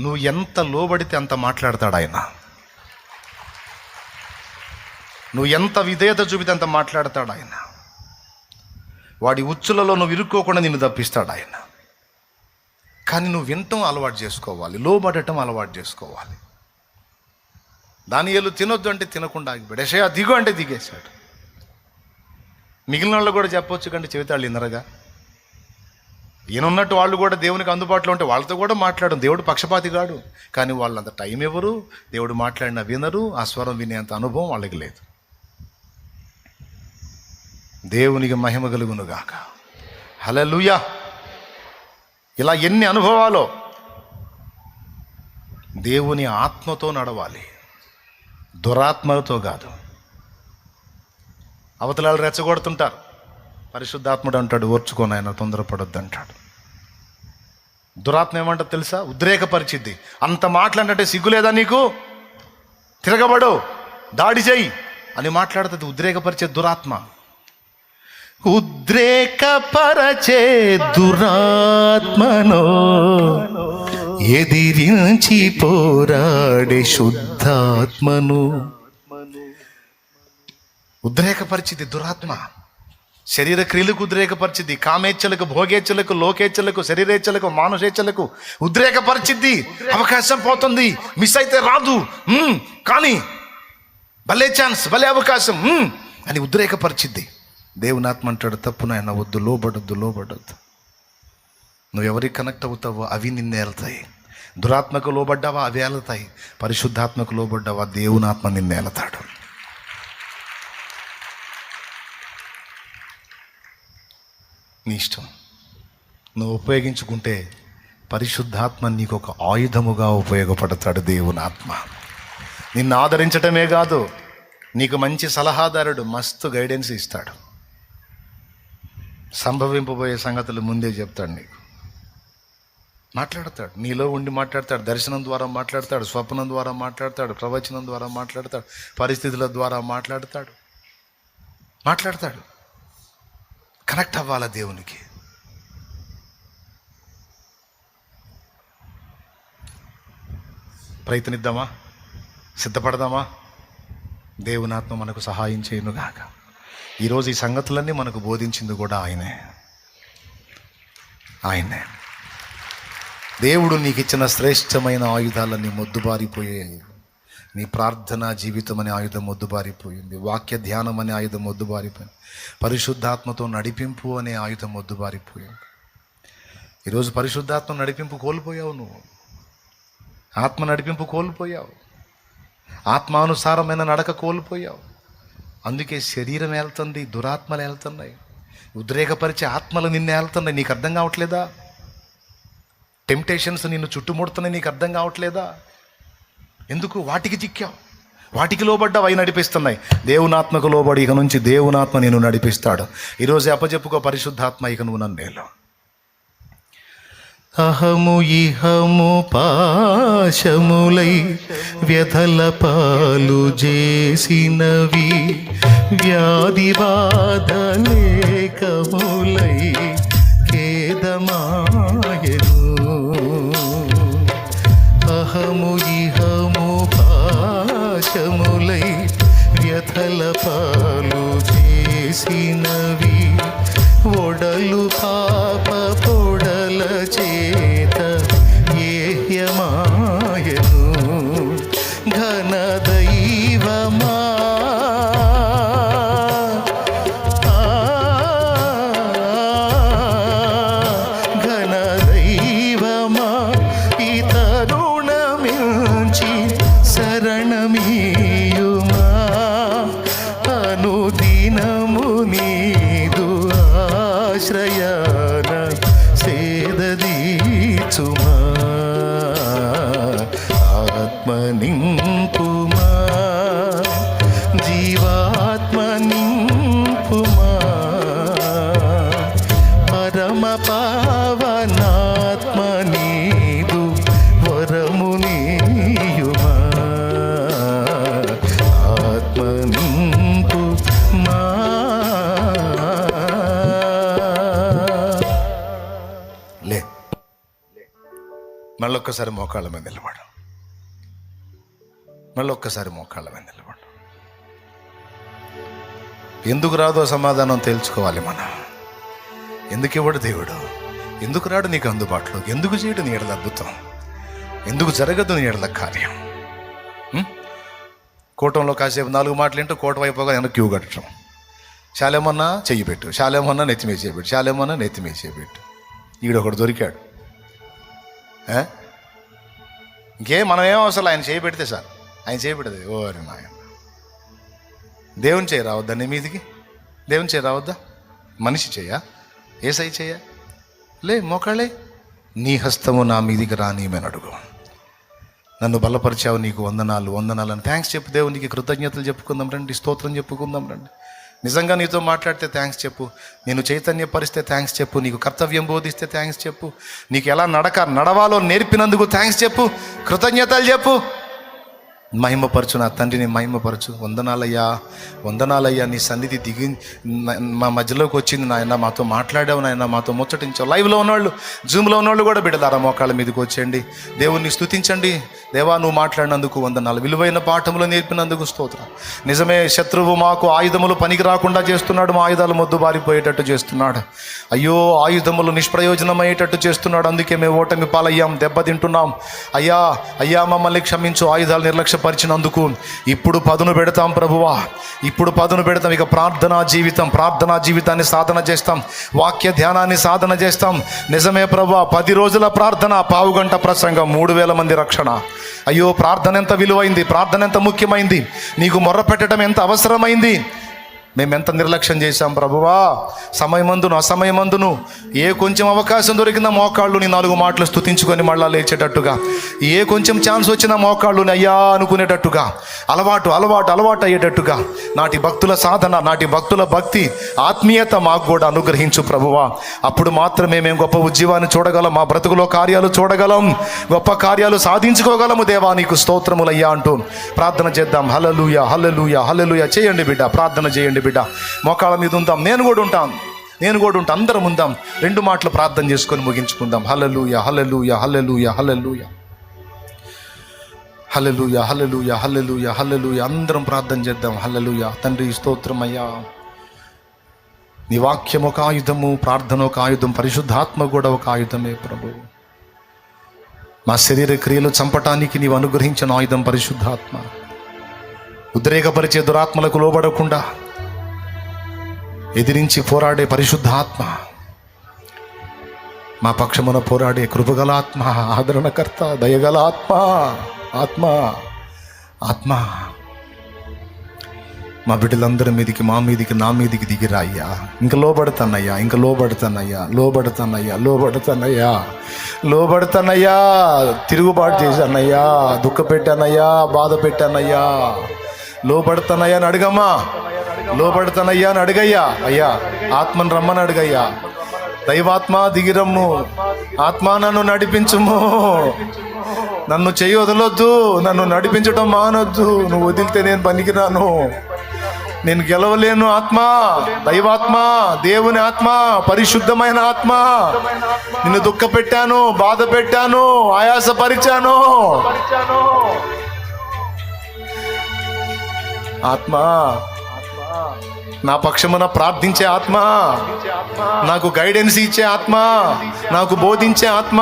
నువ్వు ఎంత లోబడితే అంత మాట్లాడతాడు ఆయన. నువ్వు ఎంత విధేయత చూపితే అంత మాట్లాడతాడు ఆయన. వాడి ఉచ్చులలో నువ్వు ఇరుక్కోకుండా నిన్ను తప్పిస్తాడు ఆయన. కానీ నువ్వు వినటం అలవాటు చేసుకోవాలి లోబడటం అలవాటు చేసుకోవాలి. దానియలు తినొద్దు అంటే తినకుండా ఆగిపోయాడు. యెషయా దిగు అంటే దిగేశాడు. మిగిలిన వాళ్ళు కూడా చెప్పొచ్చు కంటే చెబితాళ్ళు ఇందరగా ఈయనున్నట్టు వాళ్ళు కూడా దేవునికి అందుబాటులో ఉంటే వాళ్ళతో కూడా మాట్లాడడం. దేవుడు పక్షపాతి కాడు కానీ వాళ్ళంత టైం ఇవ్వరు. దేవుడు మాట్లాడిన వినరు. ఆ స్వరం వినేంత అనుభవం వాళ్ళకి లేదు. దేవునికి మహిమ కలుగునుగాక హలలుయా ఇలా ఎన్ని అనుభవాలో దేవుని ఆత్మతో నడవాలి. దురాత్మలతో కాదు. అవతలాలు రెచ్చగొడుతుంటారు. పరిశుద్ధాత్ముడు అంటాడు ఓర్చుకొని ఆయన తొందరపడొద్దు అంటాడు. దురాత్మ ఏమంటో తెలుసా? ఉద్రేకపరిచిద్ది. అంత మాట్లాడంటే సిగ్గు లేదా నీకు? తిరగబడు దాడి చెయ్యి అని మాట్లాడుతుంది. ఉద్రేకపరిచే దురాత్మ. ఉద్రేకపరచే దురాత్మను ఎదిరించి పోరాడే శుద్ధాత్మను. ఉద్రేకపరిచింది దురాత్మ. శరీర క్రియలకు ఉద్రేకపరిచిద్ది కామేచ్ఛలకు భోగేచ్ఛలకు లోకేచ్ఛలకు శరీరేచ్ఛలకు మానుషేచ్ఛలకు ఉద్రేకపరిచిద్ది అవకాశం పోతుంది. మిస్ అయితే రాదు. కానీ భలే ఛాన్స్ భలే అవకాశం. అని ఉద్రేకపరిచిద్ది. దేవుని ఆత్మ అంటాడు తప్పు నాయన వద్దు లోబడొద్దు లోబడొద్దు. నువ్వు ఎవరికి కనెక్ట్ అవుతావో అవి నిన్ను దురాత్మకు లోబడ్డావా అవి ఏలుతాయి పరిశుద్ధాత్మకు లోబడ్డావా దేవుని ఆత్మ నిన్ను నీ ఇష్టం. నువ్వు ఉపయోగించుకుంటే పరిశుద్ధాత్మ నీకు ఒక ఆయుధముగా ఉపయోగపడతాడు దేవుని ఆత్మ నిన్ను ఆదరించటమే కాదు నీకు మంచి సలహాదారుడు మస్తు గైడెన్స్ ఇస్తాడు. సంభవింపబోయే సంగతులు ముందే చెప్తాడు నీకు. మాట్లాడతాడు నీలో ఉండి మాట్లాడతాడు దర్శనం ద్వారా మాట్లాడతాడు స్వప్నం ద్వారా మాట్లాడతాడు ప్రవచనం ద్వారా మాట్లాడతాడు పరిస్థితుల ద్వారా మాట్లాడతాడు. మాట్లాడతాడు. కనెక్ట్ అవ్వాలా దేవునికి? ప్రయత్నిద్దామా? సిద్ధపడదామా? దేవునాత్మ మనకు సహాయం చేయనుగాక ఈరోజు ఈ సంగతులన్నీ మనకు బోధించింది కూడా ఆయనే. ఆయనే. దేవుడు నీకు ఇచ్చిన శ్రేష్టమైన ఆయుధాలన్నీ మొద్దుబారిపోయాయి నీ ప్రార్థన జీవితం అనే ఆయుధం మొద్దుబారిపోయింది. వాక్య ధ్యానం అనే ఆయుధం మొద్దుబారిపోయింది. పరిశుద్ధాత్మతో నడిపింపు అనే ఆయుధం మొద్దుబారిపోయింది. ఈరోజు పరిశుద్ధాత్మ నడిపింపు కోల్పోయావు నువ్వు. ఆత్మ నడిపింపు కోల్పోయావు. ఆత్మానుసారమైన నడక కోల్పోయావు. అందుకే శరీరం వెళ్తుంది దురాత్మలు వెళ్తున్నాయి ఉద్రేకపరిచే ఆత్మలు నిన్ను వెళ్తున్నాయి నీకు అర్థం కావట్లేదా? టెంప్టేషన్స్ నిన్ను చుట్టుముడుతున్నాయి. నీకు అర్థం కావట్లేదా? ఎందుకు? వాటికి చిక్కావు వాటికి లోబడ్డావు అవి నడిపిస్తున్నాయి. దేవునాత్మకు లోబడి ఇక నుంచి దేవునాత్మ నేను నడిపిస్తాడు. ఈరోజు అప్పచెప్పుకో పరిశుద్ధాత్మ ఇక నువ్వు నన్ను నేను అహము ఇహము పాశములై వ్యధల పాలు చేసినవి వ్యాధి కములై ఖేదమాయను பாதபா నింపుమా జీవాత్మ నింపుమా. పరమ పావనాత్మ నీదు వరము నీయుమా. ఆత్మ నింపు మా మళ్ళొక్కసారి మోకాళ్ళ మీద నిలబడు. ఒక్కసారి మోకాళ్ళ మీద నిలబడు. ఎందుకు రాదో సమాధానం తేల్చుకోవాలి మనం. ఎందుకు ఇవ్వడు దేవుడు? ఎందుకు రాడు నీకు అందుబాటులో? ఎందుకు చేయడు నీ ఎడల అద్భుతం? ఎందుకు జరగదు నీ ఎడల కార్యం? కూటంలో కాసేపు నాలుగు మాటలు వింటూ కోట వైపుగా వెనక్కి క్యూ కట్టడం. శాలేమన్నా చెయ్యి పెట్టు. శాలేమన్నా నెత్తి చేయబెట్టు శాలేమన్నా నెత్తి మీద చేయబెట్టు ఈడొకడు దొరికాడు. ఇంకేం? మనం ఏం అవసరం? ఆయన చేయబెడితే సార్ ఆయన చేయబడదు. ఓరి నాయన దేవుని చేయి రావద్దా నీ మీదికి? దేవుని చేయి రావద్దా? మనిషి చేయ? ఏసై చేయ? లే మోకాళ్ళే. నీ హస్తము నా మీదికి రానియమని అడుగు. నన్ను బలపరిచావు నీకు వందనాలు వందనాలు అని థ్యాంక్స్ చెప్పు దేవునికి కృతజ్ఞతలు చెప్పుకుందాం రండి స్తోత్రం చెప్పుకుందాం రండి. నిజంగా నీతో మాట్లాడితే థ్యాంక్స్ చెప్పు. నేను చైతన్యపరిస్తే థ్యాంక్స్ చెప్పు. నీకు కర్తవ్యం బోధిస్తే థ్యాంక్స్ చెప్పు. నీకు ఎలా నడక నడవాలో నేర్పినందుకు థ్యాంక్స్ చెప్పు. కృతజ్ఞతలు చెప్పు. మహిమపరచు నా తండ్రిని మహిమపరచు. వందనాలయ్యా వందనాలయ్యా నీ సన్నిధి దిగి మా మధ్యలోకి వచ్చింది నాయన మాతో మాట్లాడావు నాయన మాతో ముచ్చటించావు. లైవ్లో ఉన్నవాళ్ళు జూమ్లో ఉన్నవాళ్ళు కూడా బిడ్డలారా మోకాళ్ళ మీదకి వచ్చేయండి. దేవుణ్ణి స్తుతించండి. దేవా నువ్వు మాట్లాడినందుకు వందనాలు. విలువైన పాఠములు నేర్పినందుకు స్తోత్రం. నిజమే శత్రువు మాకు ఆయుధములు పనికి రాకుండా చేస్తున్నాడు మా ఆయుధాలు మొద్దు బారిపోయేటట్టు చేస్తున్నాడు. అయ్యో ఆయుధములు నిష్ప్రయోజనమయ్యేటట్టు చేస్తున్నాడు. అందుకే మేము ఓటమి పాలయ్యాం దెబ్బతింటున్నాం. అయ్యా అయ్యా మమ్మల్ని క్షమించు. ఆయుధాలు నిర్లక్ష్యం నిర్లక్ష్యపరిచినందుకు ఇప్పుడు పదును పెడతాం ప్రభువా. ఇప్పుడు పదును పెడతాం. ఇక ప్రార్థనా జీవితం ప్రార్థనా జీవితాన్ని సాధన చేస్తాం. వాక్య ధ్యానాన్ని సాధన చేస్తాం. నిజమే ప్రభువా పది రోజుల ప్రార్థన పావు గంట ప్రసంగం మూడు వేల మంది రక్షణ. అయ్యో ప్రార్థన ఎంత విలువైంది ప్రార్థన ఎంత ముఖ్యమైంది. నీకు మొర్ర పెట్టడం ఎంత అవసరమైంది. మేము ఎంత నిర్లక్ష్యం చేశాం ప్రభువా? సమయమందును అసమయమందును. ఏ కొంచెం అవకాశం దొరికిన మోకాళ్ళు నీ నాలుగు మాటలు స్తుతించుకొని మళ్ళా లేచేటట్టుగా. ఏ కొంచెం ఛాన్స్ వచ్చిన మోకాళ్ళు అయ్యా అనుకునేటట్టుగా. అలవాటు అలవాటు అలవాటు అయ్యేటట్టుగా. నాటి భక్తుల సాధన నాటి భక్తుల భక్తి ఆత్మీయత మాకు కూడా అనుగ్రహించు ప్రభువా. అప్పుడు మాత్రమే మేము గొప్ప ఉద్యమాన్ని చూడగలం మా బ్రతుకులో కార్యాలు చూడగలం. గొప్ప కార్యాలు సాధించుకోగలము దేవా నీకు స్తోత్రములయ్యా అంటూ ప్రార్థన చేద్దాం. హలలుయ హలలుయ హలలుయ చేయండి బిడ్డ ప్రార్థన చేయండి బిడ్డ మోకాళ్ళ మీద ఉందాం. నేను కూడా ఉంటాను. నేను కూడా ఉంటాను. అందరం ఉందాం. రెండు మాటలు ప్రార్థన చేసుకొని ముగించుకుందాం. హలలుయ హలలుయ హలలుయ హలలుయ హలలుయ హలలుయ హలలుయ హలలుయ అందరం ప్రార్థన చేద్దాం. హలలుయ తండ్రి స్తోత్రమయ్యా. నీ వాక్యం ఒక ఆయుధము ప్రార్థన ఒక ఆయుధం పరిశుద్ధాత్మ కూడా ఒక ఆయుధమే ప్రభు. మా శరీర క్రియలు చంపటానికి నీవు అనుగ్రహించిన ఆయుధం పరిశుద్ధాత్మ. ఉద్రేకపరిచే దురాత్మలకు లోబడకుండా ఎదిరించి పోరాడే పరిశుద్ధాత్మ. మా పక్షమున పోరాడే కృపగల ఆత్మ ఆదరణకర్త దయగల ఆత్మ ఆత్మ. ఆత్మ మా బిడ్డలందరి మీదికి మా మీదికి నా మీదికి దిగిరా అయ్యా ఇంకా లోబడతానయ్యా ఇంకా లోబడతానయ్యా లోబడతానయ్యా లోబడతానయ్యా లోబడతానయ్యా. తిరుగుబాటు చేశానయ్యా దుఃఖ పెట్టానయ్యా బాధ పెట్టానయ్యా లోబడతానయ్యా అని అడగమ్మా. లోబడతానయ్యా అని అడిగయ్యా. అయ్యా ఆత్మను రమ్మని అడిగయ్యా. దైవాత్మ దిగిరమ్ము. ఆత్మ నన్ను నడిపించుము. నన్ను చెయ్యి వదలొద్దు. నన్ను నడిపించడం మానొద్దు. నువ్వు వదిలితే నేను పనికిరాను. నేను గెలవలేను ఆత్మ. దైవాత్మ దేవుని ఆత్మ పరిశుద్ధమైన ఆత్మ. నిన్ను దుఃఖ పెట్టాను బాధ పెట్టాను ఆయాసపరిచాను. ఆత్మ నా పక్షమున ప్రార్థించే ఆత్మ నాకు గైడెన్స్ ఇచ్చే ఆత్మ నాకు బోధించే ఆత్మ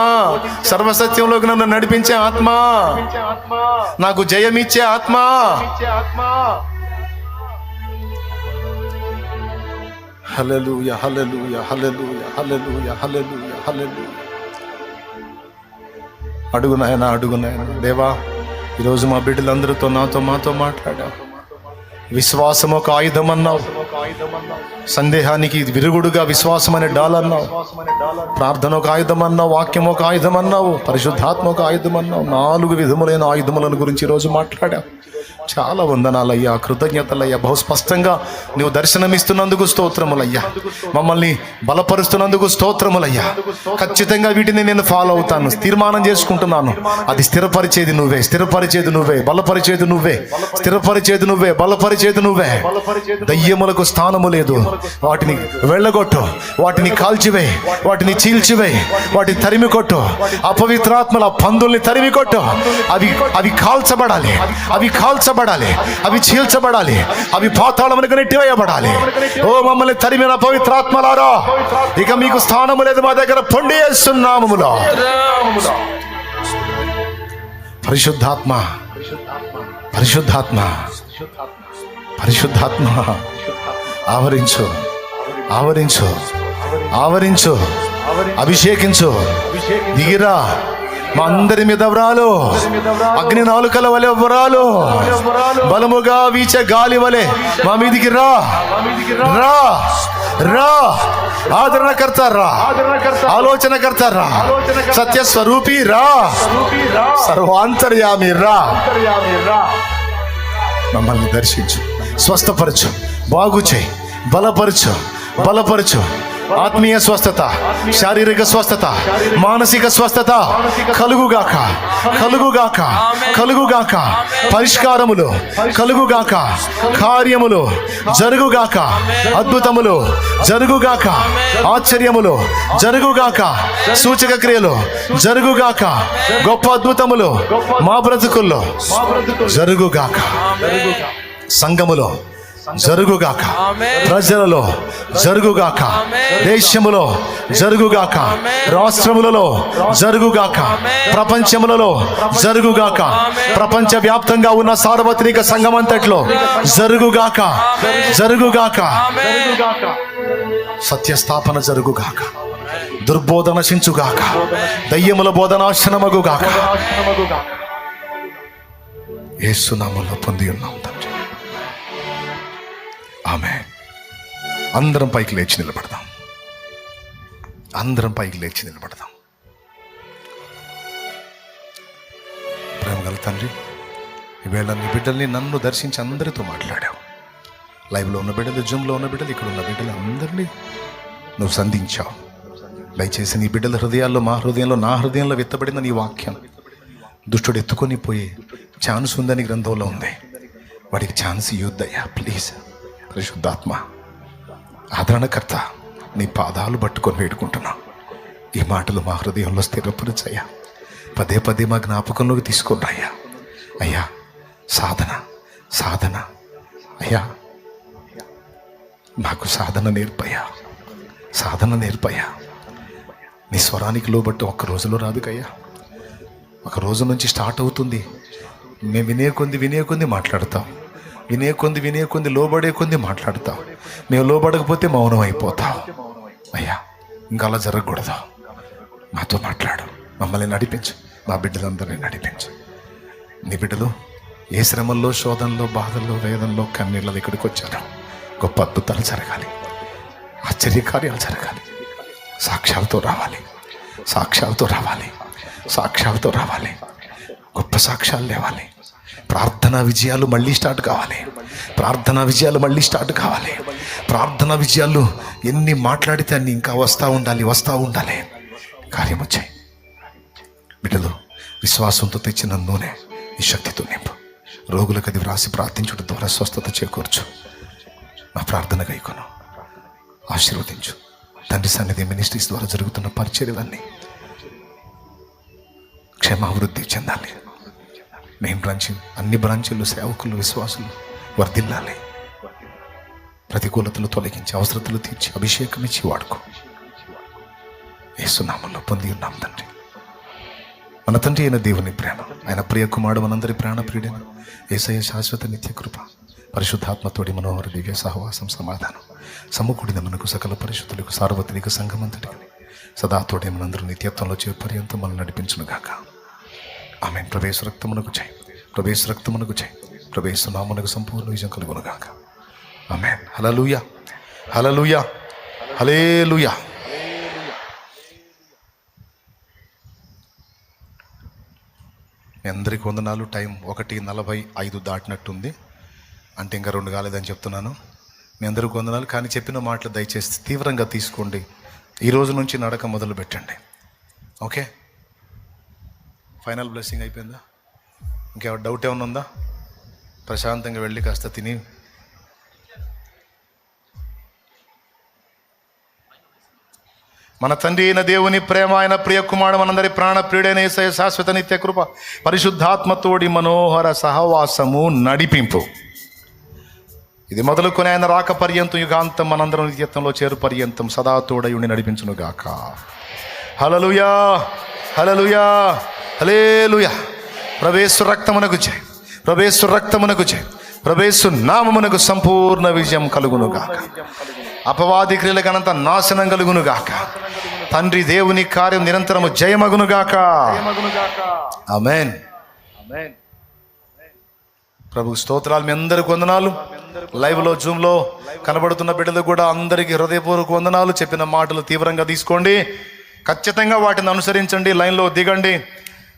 సర్వసత్యంలోకి నన్ను నడిపించే ఆత్మ నాకు జయమిచ్చే ఆత్మ. హల్లెలూయ హల్లెలూయ హల్లెలూయ హల్లెలూయ హల్లెలూయ హల్లెలూయ. అడుగు నాయన అడుగు నాయన. దేవా ఈరోజు మా బిడ్డలందరితో నాతో మాతో మాట్లాడా విశ్వాసం ఒక ఆయుధం అన్నావు సందేహానికి విరుగుడుగా విశ్వాసం అనే డాల్ అన్నావు ప్రార్థన ఒక ఆయుధం అన్నావు వాక్యం ఒక ఆయుధం అన్నావు పరిశుద్ధాత్మ ఒక ఆయుధం అన్నావు నాలుగు విధములైన ఆయుధములను గురించి ఈరోజు మాట్లాడా చాలా వందనాలయ్యా కృతజ్ఞతలయ్యా. బహు స్పష్టంగా నువ్వు దర్శనమిస్తున్నందుకు స్తోత్రములయ్యా. మమ్మల్ని బలపరుస్తున్నందుకు స్తోత్రములయ్యా. ఖచ్చితంగా వీటిని నేను ఫాలో అవుతాను తీర్మానం చేసుకుంటున్నాను. అది స్థిరపరిచేది నువ్వే స్థిరపరిచేది నువ్వే బలపరిచేది నువ్వే స్థిరపరిచేది నువ్వే బలపరిచేది నువ్వే. దయ్యములకు స్థానము లేదు. వాటిని వెళ్ళగొట్టు వాటిని కాల్చివే వాటిని చీల్చివే వాటిని తరిమి కొట్టు. అపవిత్రాత్మల పందుల్ని తరిమి కొట్టు. అవి అవి కాల్చబడాలి అవి కాల్చ కాల్చబడాలి అవి చీల్చబడాలి. అవి పాతాళమునకు నెట్టివేయబడాలి. ఓ మమ్మల్ని తరిమిన పవిత్రాత్మలారా ఇక మీకు స్థానము లేదు మా దగ్గర. పొండి వేస్తున్నాములో పరిశుద్ధాత్మ. పరిశుద్ధాత్మ. పరిశుద్ధాత్మ. ఆవరించు. ఆవరించు. ఆవరించు. అభిషేకించు. దిగిరా. మా అందరి మీద వ్రాలు. అగ్ని నాలుకల వలె వ్రాలు. బలముగా వీచే గాలి వలె మా మీదికి రా. రా. రా. ఆదరణకర్త రా. ఆలోచనకర్త రా. సత్య స్వరూపి రా. సర్వాంతర్యామి రా. మమ్మల్ని దర్శించు. స్వస్థపరచు. బాగు చేయి. బలపరచు. బలపరచు. ఆత్మీయ స్వస్థత శారీరక స్వస్థత మానసిక స్వస్థత కలుగుగాక కలుగుగాక కలుగుగాక పరిష్కారములు కలుగుగాక కార్యములు జరుగుగాక అద్భుతములు జరుగుగాక ఆశ్చర్యములు జరుగుగాక సూచక క్రియలు జరుగుగాక గొప్ప అద్భుతములు మా బ్రతుకుల్లో జరుగుగాక. సంఘములో జరుగుగాక. ప్రజలలో జరుగుగాక. దేశములో జరుగుగాక. రాష్ట్రములలో జరుగుగాక. ప్రపంచములలో జరుగుగాక. ప్రపంచ వ్యాప్తంగా ఉన్న సార్వత్రిక సంఘమంతట్లో జరుగుగాక. జరుగుగాక. సత్యస్థాపన జరుగుగాక. దుర్బోధ నశించుగాక దయ్యముల బోధనాశనమగుగాక ఏసునామంలో పొంది ఉన్నాం ఆమె అందరం పైకి లేచి నిలబడదాం. అందరం పైకి లేచి నిలబడదాం. ప్రేమ గల తండ్రి ఈవేళ నీ బిడ్డల్ని నన్ను దర్శించి అందరితో మాట్లాడావు. లైవ్లో ఉన్న బిడ్డలు జూమ్లో ఉన్న బిడ్డలు ఇక్కడ ఉన్న బిడ్డలు అందరినీ నువ్వు సంధించావు. దయచేసి నీ బిడ్డల హృదయాల్లో మా హృదయంలో నా హృదయంలో విత్తబడిన నీ వాక్యం దుష్టుడు ఎత్తుకొని పోయే ఛాన్స్ ఉందని గ్రంథంలో ఉంది. వాడికి ఛాన్స్ ఇవ్వద్దయ్యా ప్లీజ్. పరిశుద్ధాత్మ ఆదరణకర్త నీ పాదాలు పట్టుకొని వేడుకుంటున్నా. ఈ మాటలు మా హృదయంలో స్థిరపరిచయ్యా పదే పదే మా జ్ఞాపకంలోకి తీసుకొని అయ్యా అయ్యా సాధన సాధన. అయ్యా నాకు సాధన నేర్పయ్యా. సాధన నేర్పయ్యా. నీ స్వరానికి లోబట్టి ఒక్క రోజులో రాదుకయ్యా ఒక రోజు నుంచి స్టార్ట్ అవుతుంది. మేము వినే కొంది వినే కొంది మాట్లాడతాం. వినే కొంది వినే కొంది లోబడే కొంది మాట్లాడతావు. మేము లోబడకపోతే మౌనం అయిపోతాం అయ్యా ఇంకా అలా జరగకూడదు. మాతో మాట్లాడు. మమ్మల్ని నడిపించు. మా బిడ్డలందరినీ నడిపించు. నీ బిడ్డలు ఏ శ్రమల్లో శోధనలో బాధల్లో వేదంలో కన్నీళ్ళ ఇక్కడికి వచ్చారు గొప్ప అద్భుతాలు జరగాలి. ఆశ్చర్యకార్యాలు జరగాలి. సాక్ష్యాలతో రావాలి. సాక్ష్యాలతో రావాలి. సాక్ష్యాలతో రావాలి. గొప్ప సాక్ష్యాలు లేవాలి. ప్రార్థనా విజయాలు మళ్ళీ స్టార్ట్ కావాలి. ప్రార్థనా విజయాలు మళ్ళీ స్టార్ట్ కావాలి. ప్రార్థనా విజయాలు ఎన్ని మాట్లాడితే అన్ని ఇంకా వస్తూ ఉండాలి వస్తూ ఉండాలి. కార్యం వచ్చాయి. బిడ్డలు విశ్వాసంతో తెచ్చిన నూనె ఈ శక్తితో నింపు. రోగులకు అది వ్రాసి ప్రార్థించడం ద్వారా స్వస్థత చేకూర్చు. మా ప్రార్థన గైకొను ఆశీర్వదించు. తండ్రి సన్నిధి మినిస్ట్రీస్ ద్వారా జరుగుతున్న పరిచర్యలన్నీ క్షేమాభివృద్ధి చెందాలి. మెయిన్ బ్రాంచ్ అన్ని బ్రాంచీలు సేవకులు విశ్వాసులు వర్ధిల్లాలి. ప్రతికూలతలు తొలగించి అవసరతలు తీర్చి అభిషేకం ఇచ్చి వాడుకో. ఏసునామంలో పొంది ఉన్నాం తండ్రి. మన తండ్రి అయిన దేవుని ప్రేమ ఆయన ప్రియ కుమారుడు మనందరి ప్రాణ ప్రియుడైన ఏసయ్య శాశ్వత నిత్య కృప పరిశుద్ధాత్మతోడి మనోహర దివ్య సహవాసం సమాధానం సమకూడిన మనకు సకల పరిశుద్ధులకు సార్వత్రిక సంఘమంతటికి సదాతోడే మనందరూ నిత్యత్వంలో చేరు పర్యంతం మనం నడిపించునుగాక. గాక ఆమె ప్రవేశ రక్తమునకు చేయి. ప్రవేశ రక్తమునకు చేయి. ప్రవేశ నామునకు సంపూర్ణ విజయం కలుగునుగాక. ఆమె హలలుయ హలలుయ హలేలుయా మీ అందరికీ వందనాలు. టైం ఒకటి నలభై ఐదు దాటినట్టుంది. అంటే ఇంకా రెండు కాలేదని చెప్తున్నాను. మీ అందరికీ వందనాలు. కానీ చెప్పిన మాటలు దయచేసి తీవ్రంగా తీసుకోండి. ఈ రోజు నుంచి నడక మొదలు పెట్టండి ఓకే? ఫైనల్ బ్లెస్సింగ్ అయిపోయిందా? ఇంకేమైనా డౌట్ ఏమైనా ఉందా? ప్రశాంతంగా వెళ్ళి కాస్త తిని. మన తండ్రి అయిన దేవుని ప్రేమ ఆయన ప్రియ కుమారుడు మనందరి ప్రాణ ప్రియుడైన శాశ్వత నిత్య కృప పరిశుద్ధాత్మతోడి మనోహర సహవాసము నడిపింపు. ఇది మొదలుకొని ఆయన రాక పర్యంతం యుగాంతం మనందరం నిత్యత్వంలో చేరు పర్యంతం సదా తోడయుని నడిపించును హలలుయా హలలుయా హలేలుయా ప్రవేశు రక్తమునకు జై ప్రవేశు రక్తమునకు జై ప్రవేశు నామమునకు సంపూర్ణ విజయం కలుగును గాక అపవాది క్రియలకనంత నాశనం కలుగును గాక తండ్రి దేవుని కార్యం నిరంతరము జయమగును గాక ఆమెన్. ప్రభు స్తోత్రాలు మీ అందరికి వందనాలు. లైవ్లో జూమ్లో కనబడుతున్న బిడ్డలు కూడా అందరికీ హృదయపూర్వక వందనాలు. చెప్పిన మాటలు తీవ్రంగా తీసుకోండి. ఖచ్చితంగా వాటిని అనుసరించండి. లైన్లో దిగండి.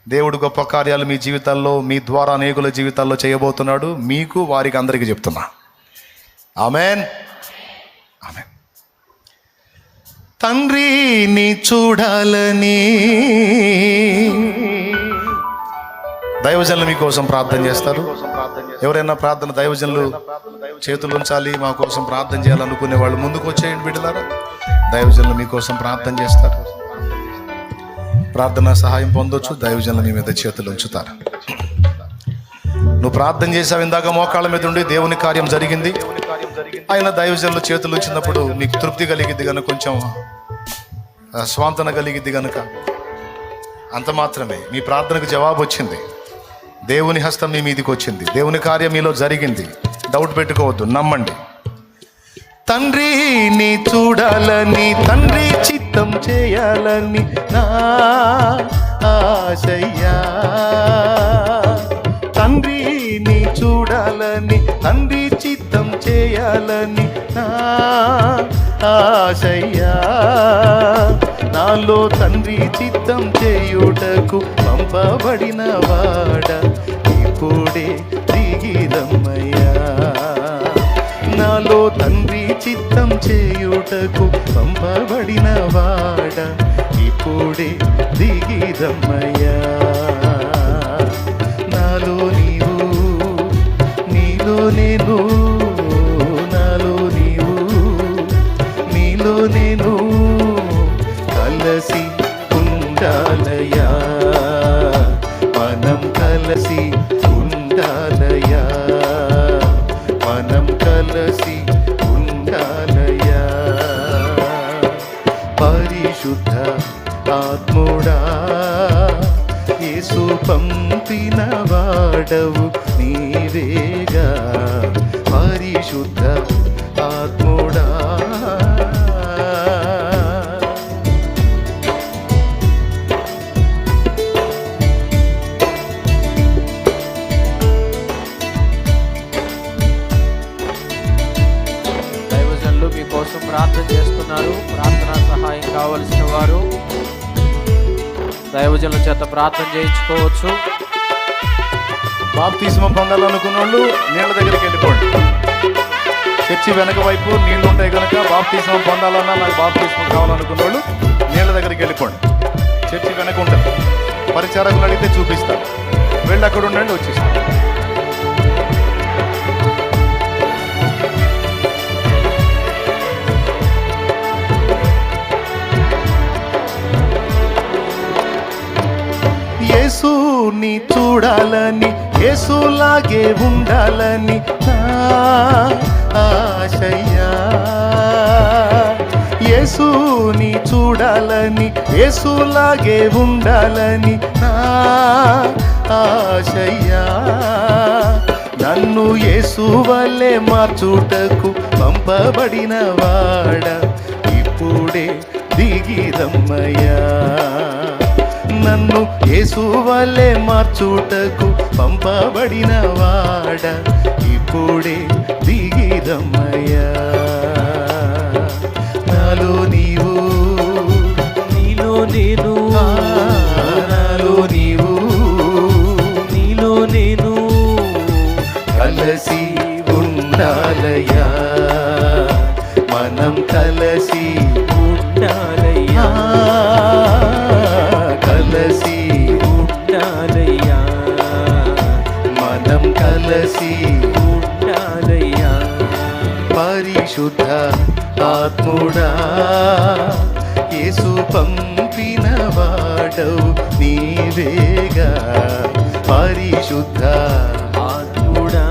దేవుడు గొప్ప కార్యాలు మీ జీవితాల్లో మీ ద్వారా అనేకుల జీవితాల్లో చేయబోతున్నాడు. మీకు వారికి అందరికీ చెప్తున్నా. ఆమెన్. ఆమెన్. తండ్రిని చూడాలని దైవజనులు మీకోసం ప్రార్థన చేస్తారు. ఎవరైనా ప్రార్థన దైవజనులు చేతులు ఉంచాలి మా కోసం ప్రార్థన చేయాలనుకునే వాళ్ళు ముందుకు వచ్చేయండి బిడ్డలారా. దైవజనులు మీకోసం ప్రార్థన చేస్తారు. ప్రార్థన సహాయం పొందొచ్చు దైవజనులు నీ మీద చేతులు ఉంచుతారు. నువ్వు ప్రార్థన చేసావు ఇందాక మోకాళ్ళ మీద ఉండి దేవుని కార్యం జరిగింది. ఆయన దైవజనులు చేతులు ఉంచినప్పుడు నీకు తృప్తి కలిగిద్ది కనుక కొంచెం స్వాంతన కలిగిద్ది కనుక. అంత మాత్రమే. మీ ప్రార్థనకు జవాబు వచ్చింది. దేవుని హస్తం మీ మీదికి వచ్చింది. దేవుని కార్యం మీలో జరిగింది. డౌట్ పెట్టుకోవద్దు నమ్మండి. తండ్రిని చూడాలని తండ్రి చిత్తం చేయాలని నా ఆశయ్యా. తండ్రిని చూడాలని తండ్రి చిత్తం చేయాలని నా ఆశయ్యా. నాలో తండ్రి చిత్తం చేయుటకు పంపబడిన వాడ ఇప్పుడే దిగిరమ్మయ్యా నాలో తండ్రి చిత్తం చేయుటకు పంపబడిన వాడ ఇప్పుడే దిగిదమ్మయ్యా. నాలో నీవు నీలో నేను వాడవు నీవేగా పరిశుద్ధ ఆత్ముడా. కోసం మీకోసం ప్రార్థన చేస్తున్నారు. ప్రార్థన సహాయం కావలసిన వారు దైవజనుల చేత ప్రార్థన చేయించుకోవచ్చు. బాప్తిస్మం పొందాలనుకున్న వాళ్ళు నీళ్ళ దగ్గరికి వెళ్ళిపోండి. చర్చి వెనక వైపు నీళ్ళు ఉంటాయి కనుక బాప్తిస్మం పొందాలన్నా నాకు బాప్తిస్మం కావాలనుకున్న వాళ్ళు నీళ్ళ దగ్గరికి వెళ్ళిపోండి. చర్చి వెనక ఉంటుంది. పరిచారకులు అడిగితే చూపిస్తారు వెళ్ళి అక్కడ ఉండండి వచ్చేస్తారు యేసుని చూడాలని యేసులాగే ఉండాలని నా ఆశయ్యా. యేసుని చూడాలని యేసులాగే ఉండాలని నా ఆశయ్యా. నన్ను యేసు వల్లే మార్చుటకు పంపబడిన వాడ ఇప్పుడే దిగిరమ్మయ్యా నన్ను ఏసువలే మార్చుటకు పంపబడిన వాడ ఇప్పుడే దిగిరమ్మయ్య నాలో నీవు నీలో నేను నాలో నీవు నీలో నేను. కలసి ఉండాలయ్యా. మనం కలసి ఉండాలయ్యా. మనం కలసి ఉండాలయ్యా. పరిశుద్ధ ఆత్ముడా యేసు పంపిన వాడవు నీవేగా. పరిశుద్ధ ఆత్ముడా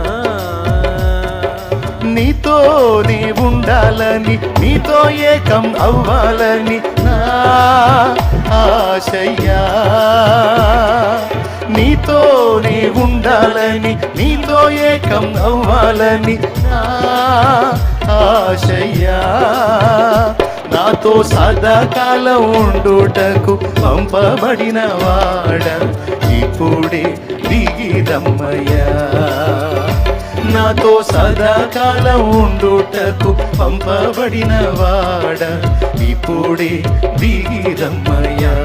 నీతోనే ఉండాలని నీతో ఏకం అవ్వాలని నా ఆశయ్యా. నీతోనే ఉండాలని నీతో ఏకం అవ్వాలని నా ఆశయ్యా. నాతో సదాకాలం ఉండుటకు పంపబడిన వాడ ఇప్పుడే దిగిదమ్మయ్యా. నాతో సదాకాలం ఉండుటకు పంపబడిన వాడ ఇప్పుడే దిగిదమ్మయ్యా.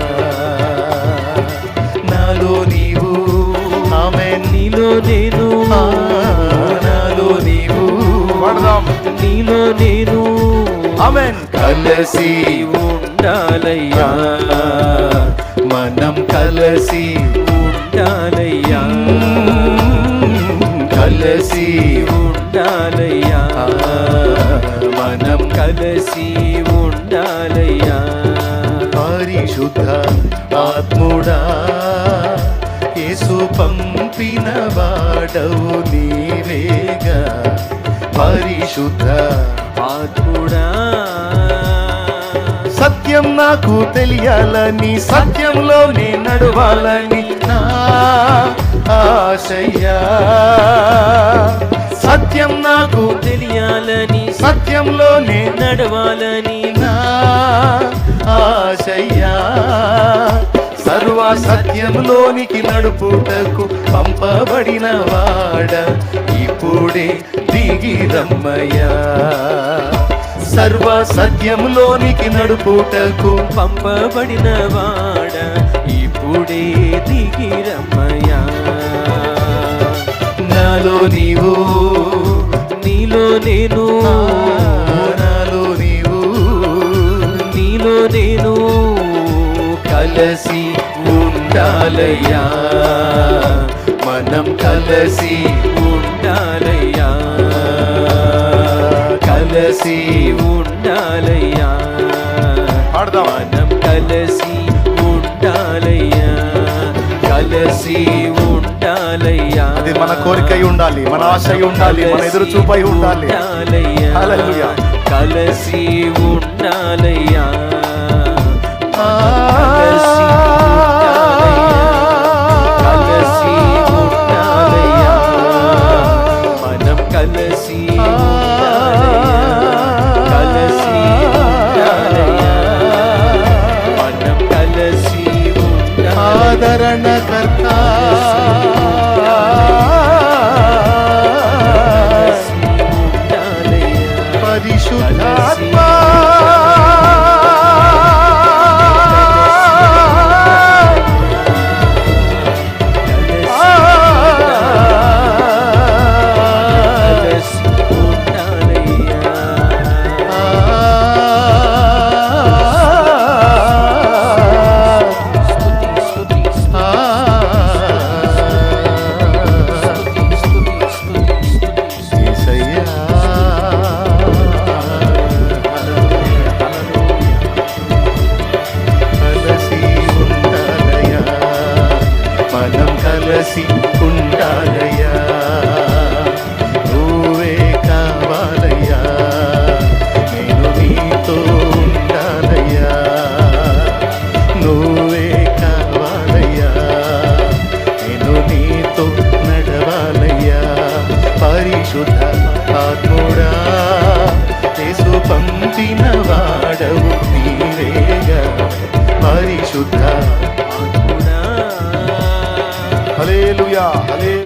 నేను నాలో నీవు. నీలో నేను. ఆమెన్. కలిసి ఉండాలయ్యా. మనం కలిసి ఉండాలయ్యా. కలిసి ఉండాలయ్యా. మనం కలిసి ఉండాలయ్యా. పరిశుద్ధ ఆత్ముడా యేసు పంపిన వాడవు నీవేగా? పరిశుద్ధ ఆత్ముడా. సత్యం నాకు తెలియాలని సత్యంలోనే నడవాలని నా ఆశయ్యా. సత్యం నాకు తెలియాలని సత్యంలోనే నడవాలని నా ఆశయ్యా. సర్వ సత్యంలోనికి నడుపుటకు పంపబడిన వాడ ఇప్పుడే దిగి రమ్మయ్యా. సర్వ సత్యంలోనికి నడుపుటకు పంపబడిన వాడ ఇప్పుడే దిగి రమ్మయ్యా. నాలో నీవు నీలో నేను నాలో నీవు నీలో నేను కలిసి ఉండాలయ్యా. మనం కలిసి ఉండాలయ్యా. కలిసి ఉండాలయ్యా. మనం కలిసి ఉండాలయ్యా. కలిసి ఉండాలయ్యా. అది మన కోరికై ఉండాలి మన ఆశ ఉండాలి మన ఎదురు చూపై ఉండాలి. కలిసి ఉండాలయ్యా. కలిసి